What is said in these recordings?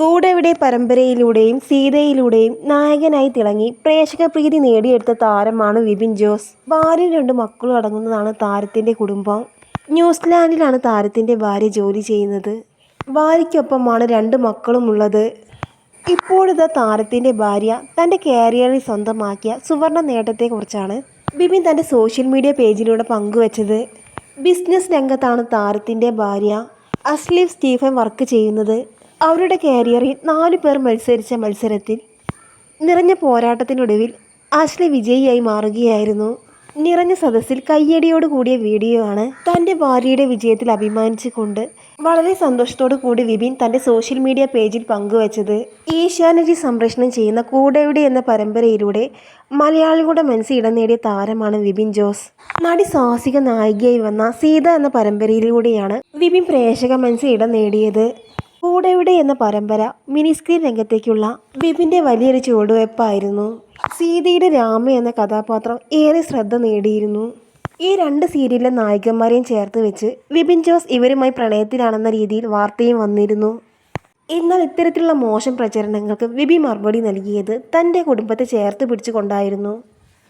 കൂടെവിടെ പരമ്പരയിലൂടെയും സീതയിലൂടെയും നായകനായി തിളങ്ങി പ്രേക്ഷക പ്രീതി നേടിയെടുത്ത താരമാണ് വിപിൻ ജോസ്. ഭാര്യ രണ്ട് മക്കളും അടങ്ങുന്നതാണ് താരത്തിന്റെ കുടുംബം. ന്യൂസിലാൻഡിലാണ് താരത്തിന്റെ ഭാര്യ ജോലി ചെയ്യുന്നത്. ഭാര്യയ്ക്കൊപ്പമാണ് രണ്ട് മക്കളും ഉള്ളത്. ഇപ്പോഴത്തെ താരത്തിന്റെ ഭാര്യ തന്റെ കാരിയറിൽ സ്വന്തമാക്കിയ സുവർണ നേട്ടത്തെക്കുറിച്ചാണ് ബിബിൻ തന്റെ സോഷ്യൽ മീഡിയ പേജിലൂടെ പങ്കുവച്ചത്. ബിസിനസ് രംഗത്താണ് താരത്തിന്റെ ഭാര്യ. അസ്ലീഫ് സ്റ്റീഫൻ വർക്ക് ചെയ്യുന്നത്. അവരുടെ കാരിയറിൽ നാലു പേർ മത്സരിച്ച മത്സരത്തിൽ നിറഞ്ഞ പോരാട്ടത്തിനൊടുവിൽ ആശ്ലി വിജയിയായി മാറുകയായിരുന്നു. നിറഞ്ഞ സദസ്സിൽ കയ്യടിയോട് കൂടിയ വീഡിയോ ആണ് തന്റെ ഭാര്യയുടെ വിജയത്തിൽ അഭിമാനിച്ചുകൊണ്ട് വളരെ സന്തോഷത്തോടു കൂടി വിപിൻ തന്റെ സോഷ്യൽ മീഡിയ പേജിൽ പങ്കുവച്ചത്. ഈശാനജി സംപ്രേഷണം ചെയ്യുന്ന കൂടെയുടെ എന്ന പരമ്പരയിലൂടെ മലയാളികളുടെ മനസ്സിൽ ഇടം നേടിയ താരമാണ് വിപിൻ ജോസ്. നടി സാഹസിക നായികയായി വന്ന സീത എന്ന പരമ്പരയിലൂടെയാണ് വിപിൻ പ്രേക്ഷക മനസ്സിൽ ഇടം നേടിയത്. കൂടെവിടെ എന്ന പരമ്പര മിനി സ്ക്രീൻ രംഗത്തേക്കുള്ള ബിബിന്റെ വലിയൊരു ചുവടുവയ്പ്പായിരുന്നു സീതയുടെ രാമ എന്ന കഥാപാത്രം ഏറെ ശ്രദ്ധ നേടിയിരുന്നു. ഈ രണ്ട് സീരിയലിലെ നായികന്മാരെയും ചേർത്ത് വെച്ച് വിപിൻ ജോസ് ഇവരുമായി പ്രണയത്തിലാണെന്ന രീതിയിൽ വാർത്തയും വന്നിരുന്നു. എന്നാൽ ഇത്തരത്തിലുള്ള മോശം പ്രചരണങ്ങൾക്ക് വിബി മറുപടി നൽകിയത് തന്റെ കുടുംബത്തെ ചേർത്ത് പിടിച്ചുകൊണ്ടായിരുന്നു.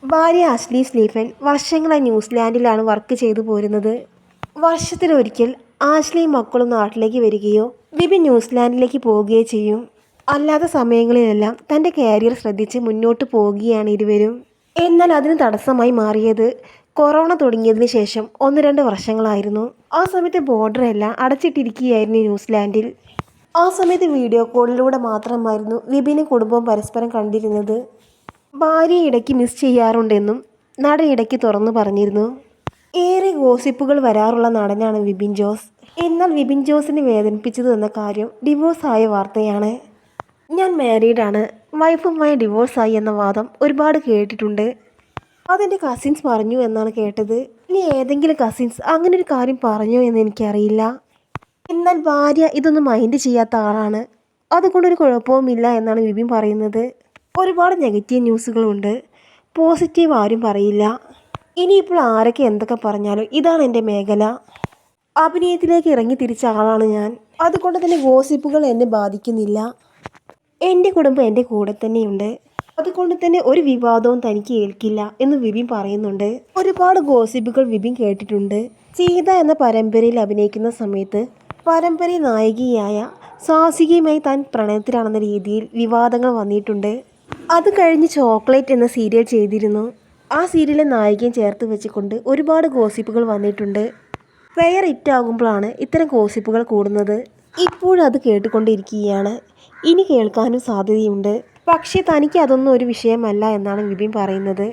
ഭാര്യ അഷ്ലി സ്ലീഫൻ വർഷങ്ങളായി ന്യൂസിലാൻഡിലാണ് വർക്ക് ചെയ്തു പോരുന്നത്. വർഷത്തിലൊരിക്കൽ ആഷ്ലിയും മക്കളും നാട്ടിലേക്ക് വരികയോ വിബി ന്യൂസിലാൻഡിലേക്ക് പോവുകയോ ചെയ്യും. അല്ലാത്ത സമയങ്ങളിലെല്ലാം തന്റെ കാരിയർ ശ്രദ്ധിച്ച് മുന്നോട്ട് പോവുകയാണ് ഇരുവരും. എന്നാൽ അതിന് തടസ്സമായി മാറിയത് കൊറോണ തുടങ്ങിയതിന് ശേഷം ഒന്ന് രണ്ട് വർഷങ്ങളായിരുന്നു. ആ സമയത്ത് ബോർഡർ എല്ലാം അടച്ചിട്ടിരിക്കുകയായിരുന്നു ന്യൂസിലാൻഡിൽ. ആ സമയത്ത് വീഡിയോ കോളിലൂടെ മാത്രമായിരുന്നു വിപിനും കുടുംബവും പരസ്പരം കണ്ടിരുന്നത്. ഭാര്യ ഇടയ്ക്ക് മിസ് ചെയ്യാറുണ്ടെന്നും നട ഇടയ്ക്ക് തുറന്നു പറഞ്ഞിരുന്നു. ഏറെ ഗോസിപ്പുകൾ വരാറുള്ള നടനാണ് വിപിൻ ജോസ്. എന്നാൽ വിപിൻ ജോസിനെ വേദനിപ്പിച്ചത് എന്ന കാര്യം ഡിവോഴ്സ് ആയ വാർത്തയാണ്. ഞാൻ മാരീഡാണ്. വൈഫുമായി ഡിവോഴ്സായി എന്ന വാദം ഒരുപാട് കേട്ടിട്ടുണ്ട്. അതെന്റെ കസിൻസ് പറഞ്ഞു എന്നാണ് കേട്ടത്. ഇനി ഏതെങ്കിലും കസിൻസ് അങ്ങനെ ഒരു കാര്യം പറഞ്ഞോ എന്ന് എനിക്കറിയില്ല. എന്നാൽ ഭാര്യ ഇതൊന്നും മൈൻഡ് ചെയ്യാത്ത ആളാണ്. അതുകൊണ്ടൊരു കുഴപ്പവുമില്ല എന്നാണ് വിപിൻ പറയുന്നത്. ഒരുപാട് നെഗറ്റീവ് ന്യൂസുകളുണ്ട്. പോസിറ്റീവ് ആരും പറയില്ല. ഇനിയിപ്പോൾ ആരൊക്കെ എന്തൊക്കെ പറഞ്ഞാലും ഇതാണ് എന്റെ മേഖല. അഭിനയത്തിലേക്ക് ഇറങ്ങി തിരിച്ച ആളാണ് ഞാൻ. അതുകൊണ്ട് തന്നെ ഗോസിപ്പുകൾ എന്നെ ബാധിക്കുന്നില്ല. എന്റെ കുടുംബം എന്റെ കൂടെ തന്നെയുണ്ട്. അതുകൊണ്ട് തന്നെ ഒരു വിവാദവും തനിക്ക് ഏൽക്കില്ല എന്ന് വിപിൻ പറയുന്നുണ്ട്. ഒരുപാട് ഗോസിപ്പുകൾ വിപിൻ കേട്ടിട്ടുണ്ട്. സീത എന്ന പരമ്പരയിൽ അഭിനയിക്കുന്ന സമയത്ത് പരമ്പര നായികയായ സാഹസികയുമായി താൻ പ്രണയത്തിലാണെന്ന രീതിയിൽ വിവാദങ്ങൾ വന്നിട്ടുണ്ട്. അത് കഴിഞ്ഞ് ചോക്ലേറ്റ് എന്ന സീരിയൽ ചെയ്തിരുന്നു. ആ സീരിയലിലെ നായികയും ചേർത്ത് വെച്ചുകൊണ്ട് ഒരുപാട് ഗോസിപ്പുകൾ വന്നിട്ടുണ്ട്. പ്രെയർ ഇറ്റ് ആകുമ്പോഴാണ് ഇത്തരം ഗോസിപ്പുകൾ കൂടുന്നത്. ഇപ്പോഴത് കേട്ടുകൊണ്ടിരിക്കുകയാണ്. ഇനി കേൾക്കാനും സാധ്യതയുണ്ട്. പക്ഷേ തനിക്ക് അതൊന്നും ഒരു വിഷയമല്ല എന്നാണ് വിപിൻ പറയുന്നത്.